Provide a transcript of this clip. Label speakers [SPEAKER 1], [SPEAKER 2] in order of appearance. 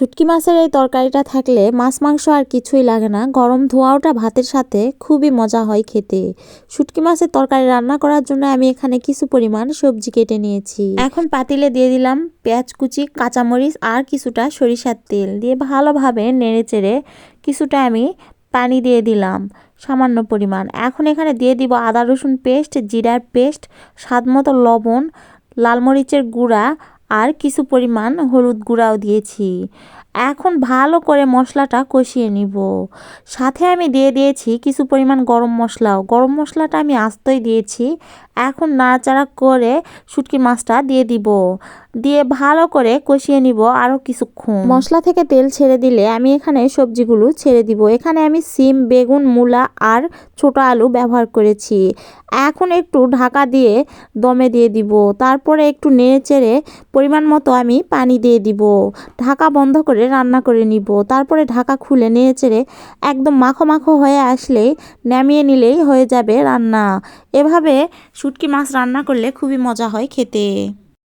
[SPEAKER 1] শুটকি মাছের এই তরকারিটা থাকলে মাছ, মাংস আর কিছুই লাগে না। গরম ধোয়াওটা ভাতের সাথে খুবই মজা হয় খেতে। শুটকি মাছের তরকারি রান্না করার জন্য আমি এখানে কিছু পরিমাণ সবজি কেটে নিয়েছি। এখন পাতিলে দিয়ে দিলাম পেঁয়াজ কুচি, কাঁচামরিচ আর কিছুটা সরিষার তেল দিয়ে ভালোভাবে নেড়ে চেড়ে কিছুটা আমি পানি দিয়ে দিলাম সামান্য পরিমাণ। এখন এখানে দিয়ে দিব আদা রসুন পেস্ট, জিরার পেস্ট স্বাদ মতো লবণ, লাল মরিচের গুঁড়া আর কিছু পরিমাণ হলুদ গুঁড়াও দিয়েছি। এখন ভালো করে মশলাটা কষিয়ে নিব। সাথে আমি দিয়ে দিয়েছি কিছু পরিমাণ গরম মশলাও। গরম মশলাটা আমি আস্তই দিয়েছি। এখন নাড়াচাড়া করে শুটকি মাছটা দিয়ে দিব। দিয়ে ভালো করে কষিয়ে নিব আরও কিছুক্ষণ। মশলা থেকে তেল ছেড়ে দিলে আমি এখানে সবজিগুলো ছেড়ে দিব। এখানে আমি সিম, বেগুন, মূলা আর ছোট আলু ব্যবহার করেছি। এখন একটু ঢাকা দিয়ে দমে দিয়ে দিব। তারপরে একটু নেড়ে চেড়ে পরিমাণ মতো আমি পানি দিয়ে দিব। ঢাকা বন্ধ করে রান্না করে নিব। তারপরে ঢাকা খুলে নিয়ে চেড়ে একদম মাখো মাখো হয়ে আসলে নামিয়ে নিলেই হয়ে যাবে রান্না। এভাবে শুটকি মাছ রান্না করলে খুবই মজা হয় খেতে।